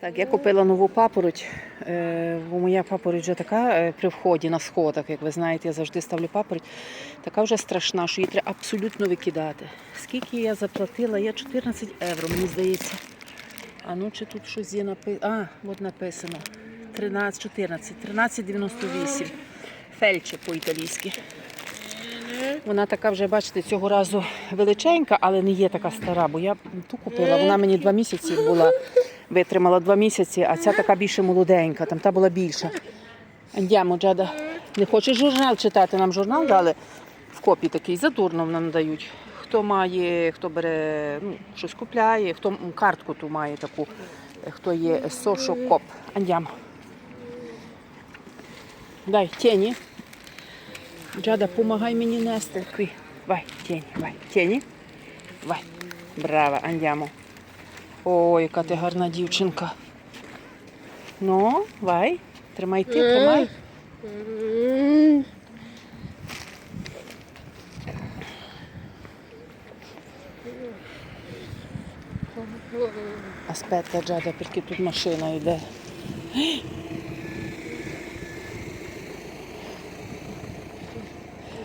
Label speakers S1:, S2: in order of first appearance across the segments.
S1: Так, я купила нову папороть. Е, бо моя папороть вже така е, при вході на сходах, як ви знаєте, я завжди ставлю папороть. Така вже страшна, що її треба абсолютно викидати. Скільки я заплатила? Я 14 євро, мені здається. А ну чи тут щось є написано? А, от написано. 13, 14, 13,98. Фельче по-італійськи. Вона така вже, бачите, цього разу величенька, але не є така стара, бо я ту купила. Вона мені два місяці була, витримала два місяці, а ця така більше молоденька, там та була більша. Андямо, Джада. Не хочеш журнал читати? Нам журнал дали в копі такий, задурно нам дають. Хто має, хто бере, ну, щось купляє, хто картку ту має таку, е, хто є сошокоп. Андямо. Дай, тіні. Джада, помагай мені нести. Vai, tieni, vai, tieni. Vai. Браво, andiamo. Ой, яка ти гарна дівчинка. Ну, vai. Тримай ти, тримай. Аспетта, Джада, perché тут машина йде.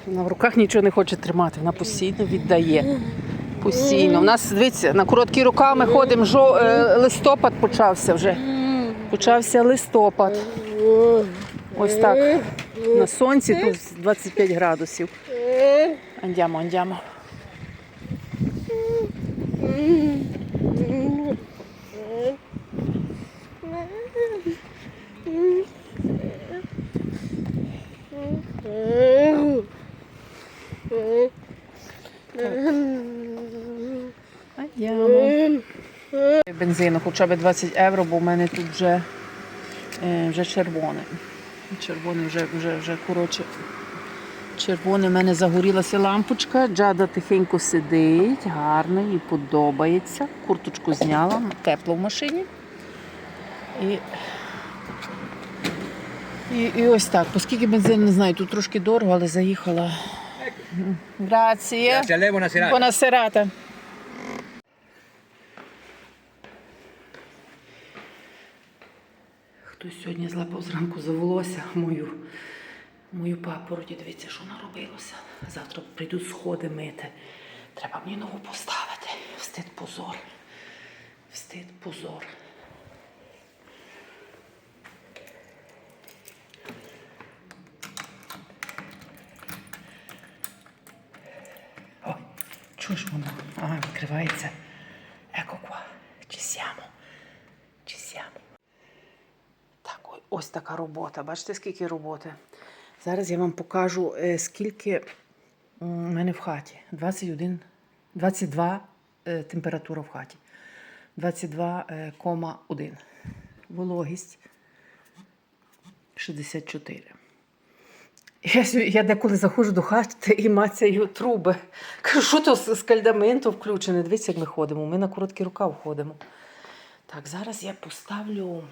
S1: Вона в руках нічого не хоче тримати, вона постійно віддає. Постійно. У нас, дивіться, на короткі рукави ми ходимо, жо, е, листопад почався вже. Почався листопад. Ось так. На сонці тут 25 градусів. Андямо, андямо. Андямо. Бензину хоча б 20 євро, бо в мене тут вже, е, вже червоне. Червоне вже, вже, вже коротше. Червоне в мене загорілася лампочка. Джада тихенько сидить, гарно, їй подобається. Курточку зняла, тепло в машині. І, і, і ось так. Оскільки бензин не знаю, тут трошки дорого, але заїхала. Грація.
S2: Grazie
S1: Хтось сьогодні злапав зранку за волосся мою, мою папороті. Дивіться, що наробилося. Завтра прийдуть сходи мити. Треба мені нову поставити. Встид позор. Встид позор. Ой, чуєш воно? Ага, відкривається. Еко qua. Ci siamo. Ci siamo. Так, ой, ось така робота. Бачите, скільки роботи? Зараз я вам покажу, е, скільки у мене в хаті. 21, 22 е, температура в хаті. 22,1. Вологість 64. Я, я деколи заходжу до хати і мацяю труби. Кажу, що то з скальдаменту включене. Дивіться, як ми ходимо. Ми на короткі рукав ходимо. Так, зараз я поставлю,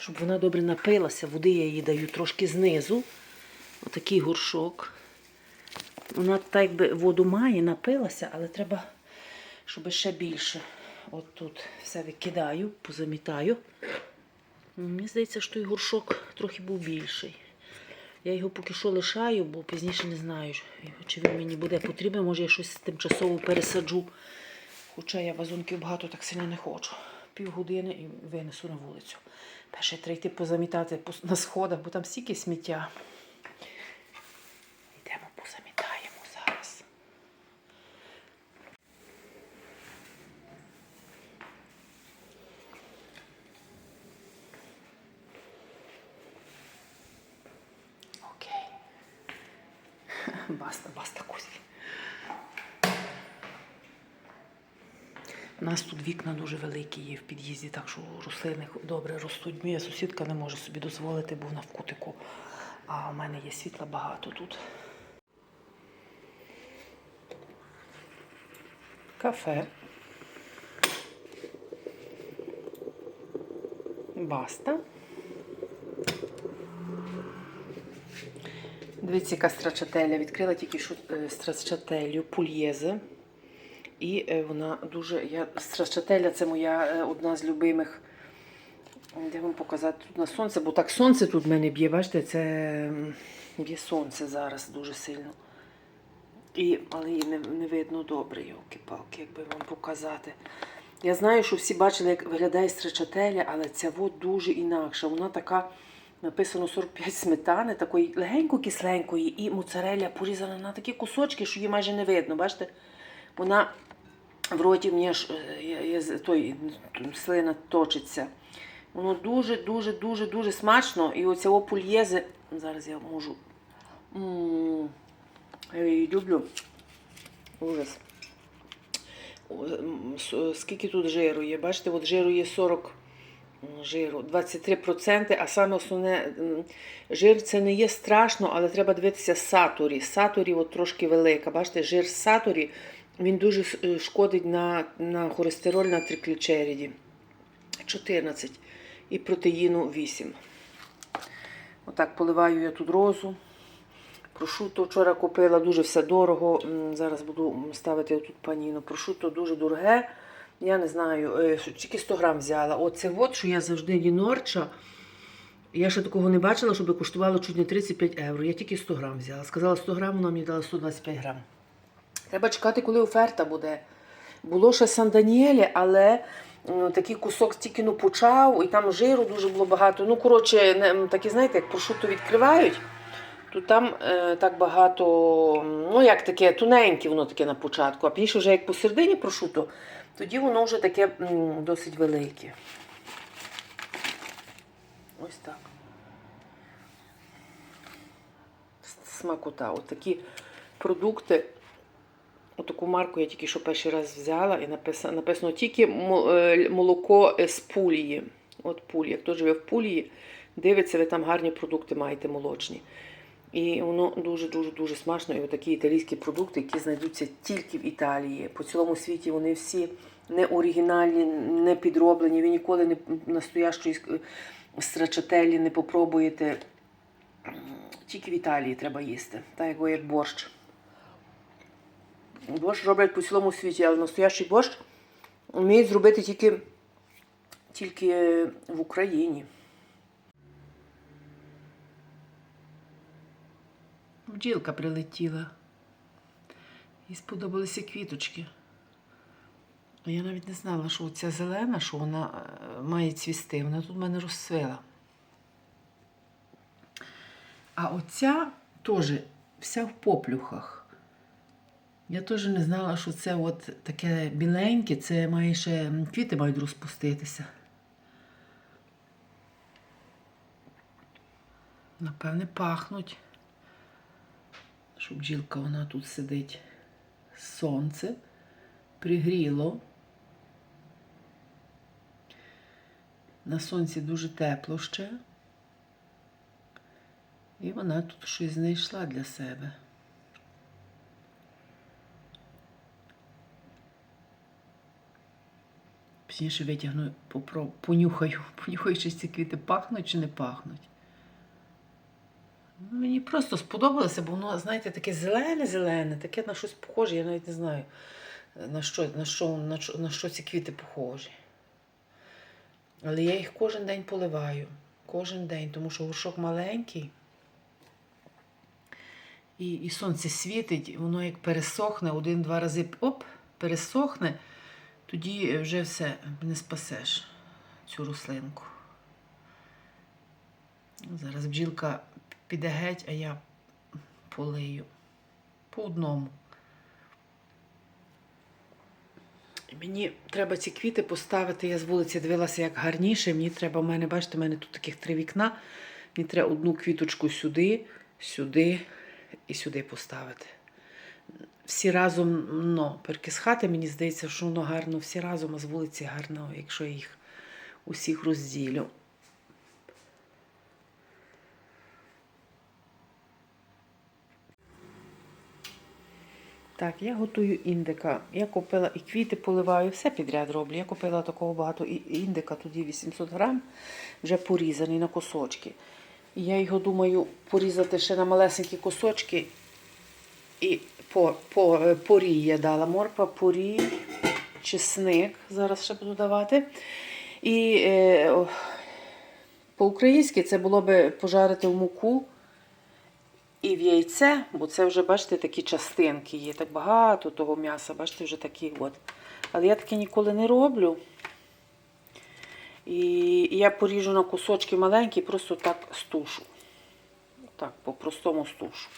S1: щоб вона добре напилася. Води я їй даю трошки знизу. Отакий горшок. Вона так якби воду має, напилася, але треба, щоб ще більше. От тут все викидаю, позамітаю. Мені здається, що той горшок трохи був більший. Я його поки що лишаю, бо пізніше не знаю, чи він мені буде потрібен. Може, я щось тимчасово пересаджу. Хоча я вазонків багато так сильно не хочу. Півгодини і винесу на вулицю. Перше треба позамітати на сходах, бо там стільки сміття. Йдемо позамітаємо зараз. Окей. Баста, баста, Кузі. У нас тут вікна дуже великі є в під'їзді, так що рослини добре ростуть. Моя сусідка не може собі дозволити, бо вона в кутику. А у мене є світла багато тут. Кафе. Баста. Дивіться, яка страчателя. Відкрила тільки що е, страчателю пульєзе. І е, вона дуже. Я, страчателя це моя е, одна з любимих Де вам показати тут на сонце, бо так сонце тут в мене б'є, бачите, це б'є сонце зараз дуже сильно. І, але її не, не видно добре, йолки-палки, якби вам показати. Я знаю, що всі бачили, як виглядає стричателя, але ця вот дуже інакша. Вона така, написано 45 сметани, такої легенько-кисленької, і моцареля порізана на такі кусочки, що її майже не видно. Бачите? Вона в роті мені аж е, той слина точиться. Воно дуже, дуже, смачно. І оця опульєзи. Зараз я можу. Я її люблю. Ужас. Скільки тут жиру є? Бачите, от жиру є 40 жиру, 23%, а саме основне, жир це не є страшно, але треба дивитися сатурі. Сатурі от трошки велика. Бачите, жир сатурі, він дуже е, шкодить на, на холестероль на триклічериді. 14 і протеїну 8. Отак поливаю я тут розу. Прошуто вчора купила, дуже все дорого. Зараз буду ставити тут паніно. Прошуто дуже дороге. Я не знаю, е, тільки 100 грам взяла. Оце от, що я завжди Лінорча. Я ще такого не бачила, щоб коштувало чуть не 35 євро. Я тільки 100 грам взяла. Сказала 100 грам, вона мені дала 125 грам. Треба чекати, коли оферта буде. Було ще Сан-Даніелі, але м, такий кусок тільки ну, почав, і там жиру дуже було багато. Ну, коротше, такі, знаєте, як прошуто відкривають, то там е, так багато, ну як таке, тоненьке воно таке на початку, а пізніше вже як посередині прошуто, тоді воно вже таке м, досить велике. Ось так. Смакота. От такі продукти. Отаку марку я тільки що перший раз взяла і написано, написано тільки е, молоко з пулії. От пулія. Хто живе в пулії, дивиться, ви там гарні продукти маєте молочні. І воно дуже-дуже дуже смачно. І отакі італійські продукти, які знайдуться тільки в Італії. По цілому світі вони всі не оригінальні, не підроблені. Ви ніколи не настоящої страчателі не попробуєте. Тільки в Італії треба їсти, так як борщ. Борщ роблять по цілому світі, але настоящий борщ вміють зробити тільки, тільки в Україні. Бджілка прилетіла. Їй сподобалися квіточки. Я навіть не знала, що ця зелена, що вона е, має цвісти. Вона тут в мене розцвела. А оця теж вся в поплюхах. Я теж не знала, що це от таке біленьке, це має ще квіти мають розпуститися. Напевне, пахнуть. Що бджілка вона тут сидить. Сонце пригріло. На сонці дуже тепло ще. І вона тут щось знайшла для себе. Пізніше витягну, попро- понюхаю, понюхаю, чи ці квіти пахнуть чи не пахнуть. Ну, Мені просто сподобалося, бо воно, знаєте, таке зелене-зелене, таке на щось похоже, я навіть не знаю, на що, на що, на що, на що ці квіти похожі. Але я їх кожен день поливаю. Кожен день, тому що горшок маленький. І, і сонце світить, воно як пересохне, один-два рази оп, пересохне, тоді вже все не спасеш цю рослинку. Зараз бджілка піде геть, а я полию. По одному. Мені треба ці квіти поставити. Я з вулиці дивилася, як гарніше. Мені треба, в мене, бачите, в мене тут таких три вікна. Мені треба одну квіточку сюди, сюди і сюди поставити. Всі разом, ну, перки з хати, мені здається, що воно гарно, всі разом, а з вулиці гарно, якщо я їх усіх розділю. Так, я готую індика. Я купила і квіти поливаю, все підряд роблю. Я купила такого багато індика, тоді 800 грам, вже порізаний на кусочки. І я його думаю порізати ще на малесенькі кусочки. І по, по, е, порій я дала морква, порій, чесник. Зараз ще буду давати. І е, По-українськи це було би пожарити в муку і в яйце, бо це вже, бачите, такі частинки є. Так багато того м'яса, бачите, вже такі от. Але я таке ніколи не роблю. І я поріжу на кусочки маленькі, просто так стушу. Так, по-простому стушу.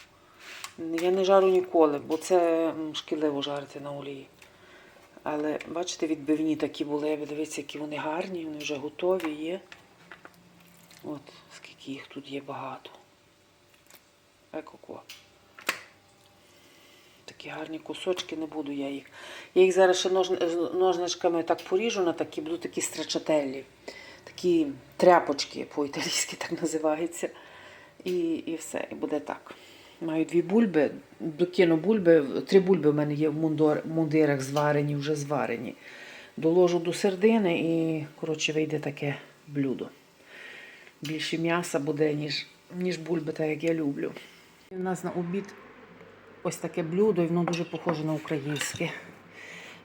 S1: Я не жару ніколи, бо це шкідливо жарити на олії. Але бачите, відбивні такі були. Ви Дивіться, які вони гарні, вони вже готові є. От, скільки їх тут є багато. Еко-ко. Такі гарні кусочки, не буду я їх. Я їх зараз ще ножничками так поріжу на такі, будуть такі страчателі. Такі тряпочки по-італійськи так називається. І, і все, і буде так. Маю дві бульби, докину бульби, три бульби в мене є в мундирах зварені, вже зварені. Доложу до сердини і, коротше, вийде таке блюдо. Більше м'яса буде, ніж, ніж бульби, так як я люблю. У нас на обід ось таке блюдо, і воно дуже похоже на українське.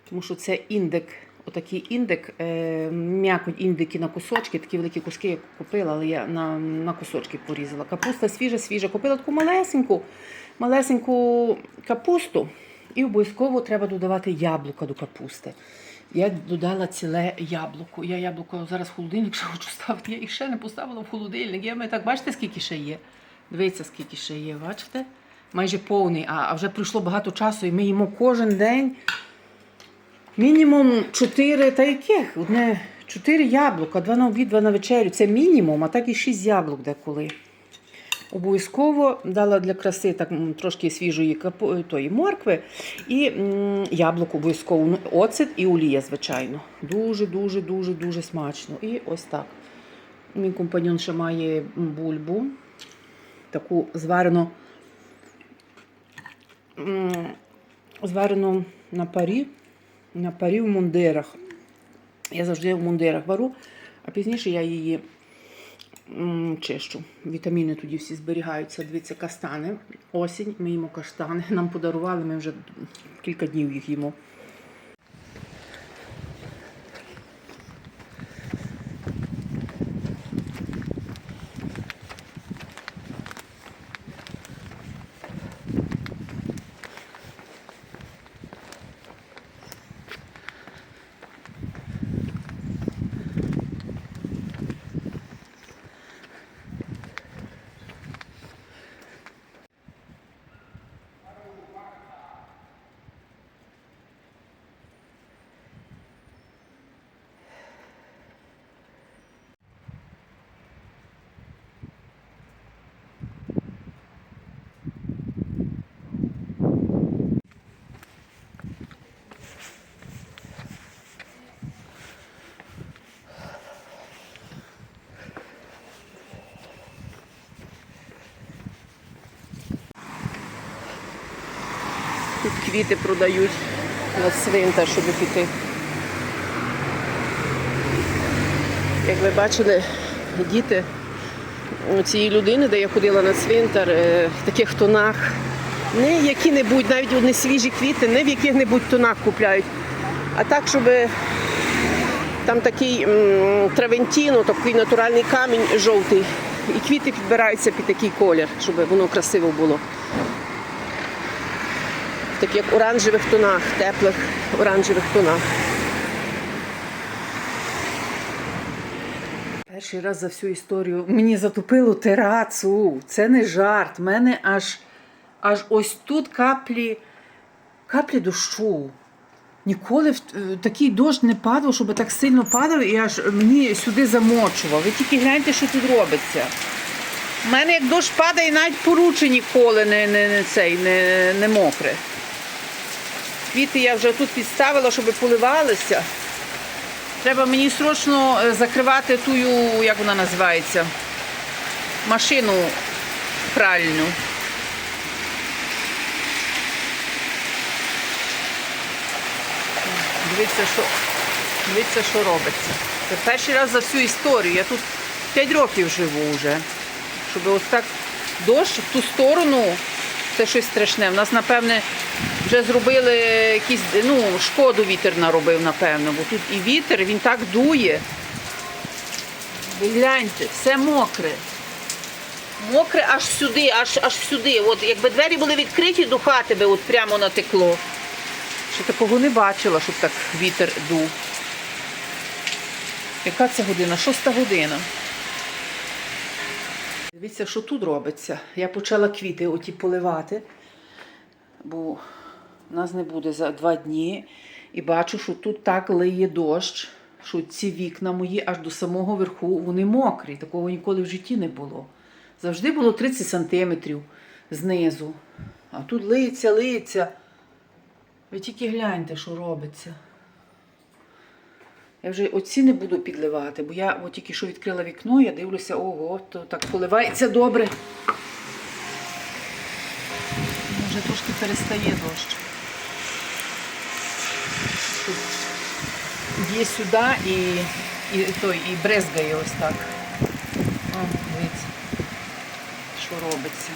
S1: Тому що це індик, отакий індик, е, м'якоть індики на кусочки, такі великі куски я купила, але я на, на кусочки порізала. Капуста свіжа, свіжа. Купила таку малесеньку, малесеньку капусту. І обов'язково треба додавати яблука до капусти. Я додала ціле яблуко. Я яблуко зараз в холодильник ще хочу ставити. Я їх ще не поставила в холодильник. Я так бачите, скільки ще є. Дивіться, скільки ще є, бачите? Майже повний, а вже пройшло багато часу, і ми їмо кожен день. Мінімум 4, та яких? Одне 4 яблука, два на обід, два на вечерю. Це мінімум, а так і 6 яблук деколи. Обов'язково дала для краси так трошки свіжої тої моркви і м, яблуко обов'язково. Ну, Оцет і олія, звичайно. Дуже, дуже, дуже, дуже смачно. І ось так. Мій компаньон ще має бульбу, таку зварену, зварену на парі, на парі в мундирах. Я завжди в мундирах вару, а пізніше я її чищу. Вітаміни тоді всі зберігаються. Дивіться, кастани. Осінь, ми їмо каштани. Нам подарували, ми вже кілька днів їх їмо. Квіти продають на цвинтар, щоб піти. Як ви бачили, діти цієї людини, де я ходила на цвинтар, е, в таких тонах, не які-небудь, навіть не свіжі квіти, не в яких-небудь тонах купляють, а так, щоб там такий травентіно, такий натуральний камінь жовтий. І квіти підбираються під такий колір, щоб воно красиво було таких оранжевих тонах, теплих оранжевих тонах. Перший раз за всю історію мені затопило терацу. Це не жарт. В мене аж, аж ось тут каплі, каплі дощу. Ніколи в- е, такий дощ не падав, щоб так сильно падав і аж мені сюди замочував. Ви тільки гляньте, що тут робиться. У мене як дощ падає, навіть поруче ніколи не, не, не, цей, не, не мокре. Квіти я вже тут підставила, щоб поливалися. Треба мені срочно е, закривати ту, як вона називається, машину пральну. Дивіться, що, дивіться, що робиться. Це перший раз за всю історію. Я тут 5 років живу вже. Щоб ось так дощ в ту сторону, це щось страшне. У нас, напевне, вже зробили якісь, ну, шкоду вітер наробив, напевно, бо тут і вітер, він так дує. Гляньте, все мокре. Мокре аж сюди, аж, аж сюди. От якби двері були відкриті, до хати би от прямо натекло. Ще такого не бачила, щоб так вітер дув. Яка це година? Шоста година. Дивіться, що тут робиться. Я почала квіти оті поливати, бо нас не буде за два дні. І бачу, що тут так лиє дощ, що ці вікна мої аж до самого верху вони мокрі. Такого ніколи в житті не було. Завжди було 30 сантиметрів знизу. А тут лиється, лиється. Ви тільки гляньте, що робиться. Я вже оці не буду підливати, бо я от тільки що відкрила вікно, я дивлюся, ого, то так поливається добре. Вже трошки перестає дощ. Тут є сюди і, і, той, і брезгає ось так. О, дивіться, що робиться.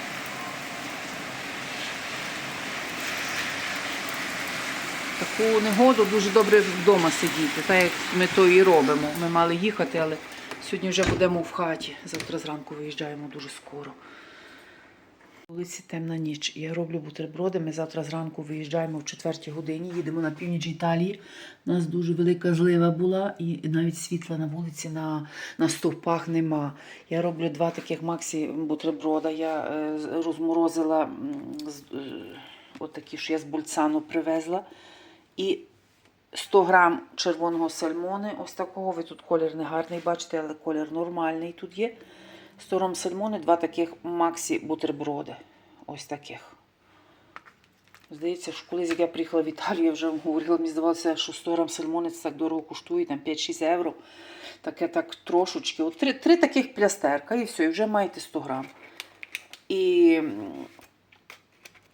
S1: Таку негоду дуже добре вдома сидіти, так як ми то і робимо. Ми мали їхати, але сьогодні вже будемо в хаті. Завтра зранку виїжджаємо дуже скоро. Вулиці темна ніч. Я роблю бутерброди. Ми завтра зранку виїжджаємо в четвертій годині, їдемо на північ Італії. У нас дуже велика злива була, і навіть світла на вулиці на, на стовпах нема. Я роблю два таких максі бутерброда. Я е, розморозила е, отакі, що я з бульцану привезла. І 100 грам червоного сальмони. Ось такого. Ви тут колір не гарний, бачите, але колір нормальний тут є. 100 грам сальмони, два таких максі бутерброди. Ось таких. Здається, що колись як я приїхала в Італію, я вже вам говорила, мені здавалося, що 100 грам сальмони це так дорого коштує, там 5-6 євро. Таке так трошечки. От три, три таких плястерка і все, і вже маєте 100 грам. І,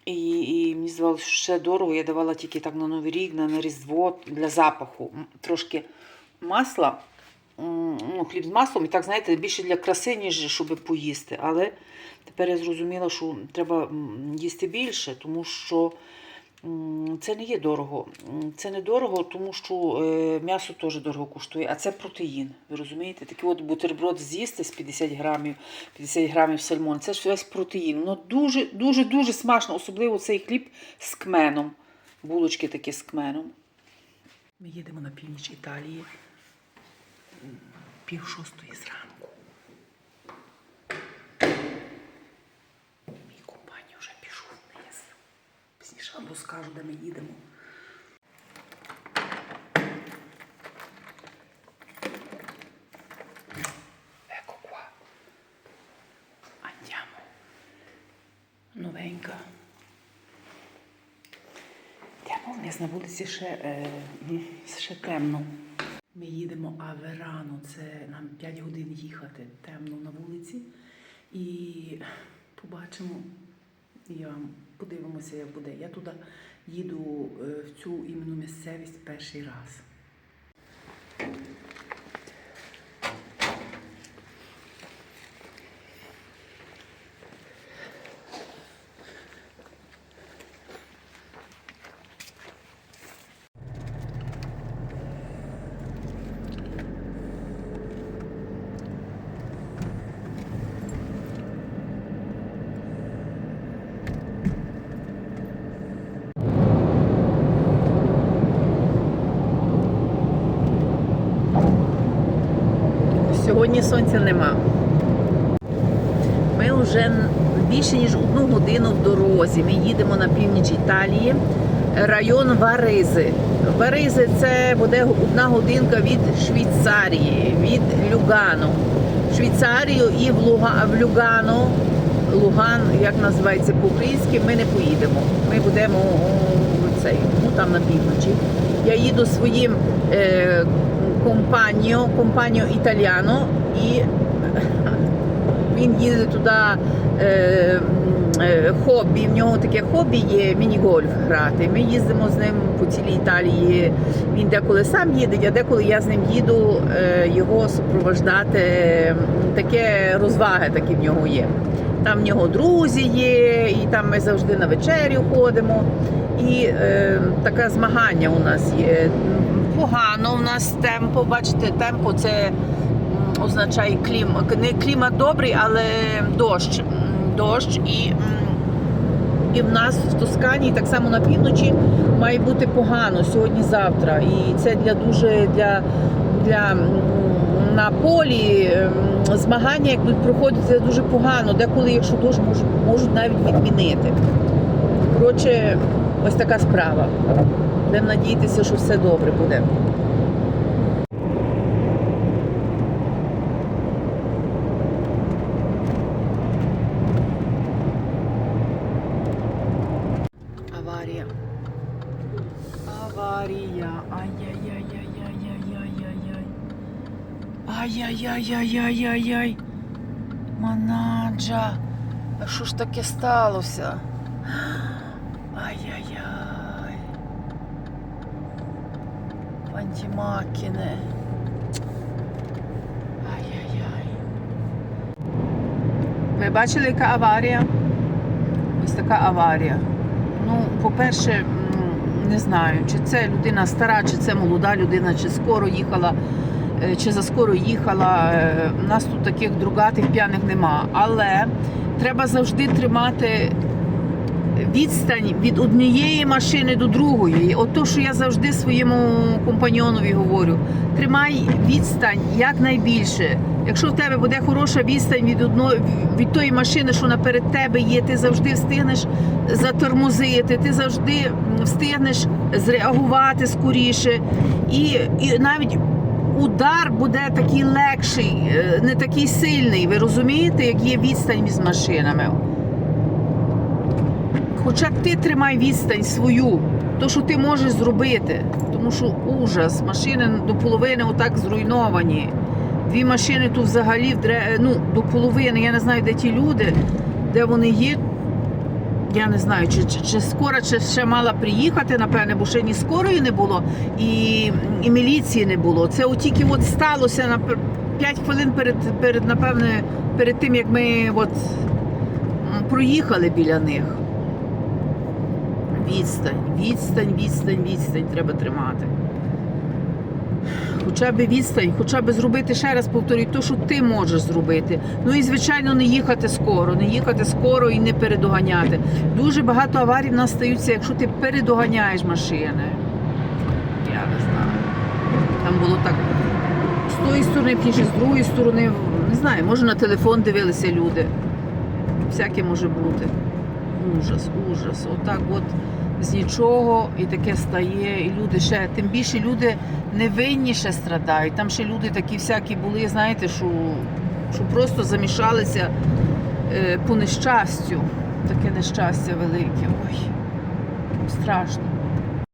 S1: і, і мені здавалося, що ще дорого. Я давала тільки так на Новий рік, на, Різдво для запаху. Трошки масла, ну, хліб з маслом, і так, знаєте, більше для краси, ніж щоб поїсти. Але тепер я зрозуміла, що треба їсти більше, тому що це не є дорого. Це не дорого, тому що е, м'ясо теж дорого коштує, а це протеїн. Ви розумієте? Такий от бутерброд з'їсти з 50 грамів, 50 грамів сальмон. Це ж весь протеїн. Воно дуже, дуже, дуже смачно, особливо цей хліб з кменом. Булочки такі з кменом. Ми їдемо на північ Італії пів шостої зранку. Мій компаній вже пішов вниз. Пізніше вам розкажу, де ми їдемо. Новенька. Йдемо вниз на вулиці ще, е, ще темно. Ми їдемо Аверано, це нам 5 годин їхати темно на вулиці. І побачимо, я вам подивимося, як буде. Я туди їду е, в цю іменно місцевість перший раз. Сьогодні сонця нема. Ми вже більше ніж одну годину в дорозі. Ми їдемо на північ Італії, район Варизи. Варизи це буде одна годинка від Швейцарії, від Люгану. Швейцарію і в, Луга, в Люгану, Луган, як називається по-українськи, ми не поїдемо. Ми будемо цей, ну, там на півночі. Я їду своїм е, компаніо, компаніо італіано і він їде туди е, е, хобі. В нього таке хобі є міні-гольф грати. Ми їздимо з ним по цілій Італії. Він деколи сам їде, а деколи я з ним їду е, його супровождати. Таке розваги такі в нього є. Там в нього друзі є, і там ми завжди на вечерю ходимо. І е, таке змагання у нас є. Погано у нас темпо, бачите, темпо це означає клім, не клімат добрий, але дощ. Дощ і, і в нас в Тоскані, так само на півночі, має бути погано сьогодні-завтра. І це для дуже для, для на полі змагання, як будуть проходити дуже погано. Деколи, якщо дощ, можуть, можуть навіть відмінити. Коротше, ось така справа. Будемо надіятися, що все добре буде. Аварія. Аварія. Ай-яй-яй-яй-яй-яй-яй-яй. Ай-яй-яй-яй-яй-яй-яй. Манаджа. А що ж таке сталося? Ай-яй-яй. Пантімакіне. Ай-яй-яй. Ви бачили, яка аварія? Ось така аварія. Ну, по-перше, не знаю, чи це людина стара, чи це молода людина, чи скоро їхала, е, чи заскоро їхала. Е, У нас тут таких другатих п'яних нема. Але треба завжди тримати відстань від однієї машини до другої. От то, що я завжди своєму компаньйонові говорю: тримай відстань якнайбільше. Якщо в тебе буде хороша відстань від одної від тої машини, що наперед тебе є, ти завжди встигнеш затормозити, ти завжди встигнеш зреагувати скоріше. І, і навіть удар буде такий легший, е, не такий сильний. Ви розумієте, як є відстань між машинами. Хоча ти тримай відстань свою, то що ти можеш зробити. Тому що ужас, машини до половини отак зруйновані. Дві машини тут взагалі ну, до половини. Я не знаю, де ті люди, де вони є. Я не знаю, чи, чи, чи скоро чи ще мала приїхати, напевне, бо ще ні скорої не було, і, і міліції не було. Це от тільки от сталося на 5 хвилин перед, перед, напевне, перед тим, як ми от, проїхали біля них. Відстань, відстань, відстань, відстань треба тримати. Хоча б відстань, хоча б зробити ще раз повторюю, то, що ти можеш зробити. Ну і звичайно, не їхати скоро, не їхати скоро і не передоганяти. Дуже багато аварій в нас стаються, якщо ти передоганяєш машини. Я не знаю. Там було так з тої сторони, пізніше, з другої сторони, не знаю, може на телефон дивилися люди. Всяке може бути. Ужас, ужас. Отак от з нічого і таке стає, і люди ще, тим більше люди невинні ще страдають. Там ще люди такі всякі були, знаєте, що, що просто замішалися е, по нещастю. Таке нещастя велике. Ой, страшно.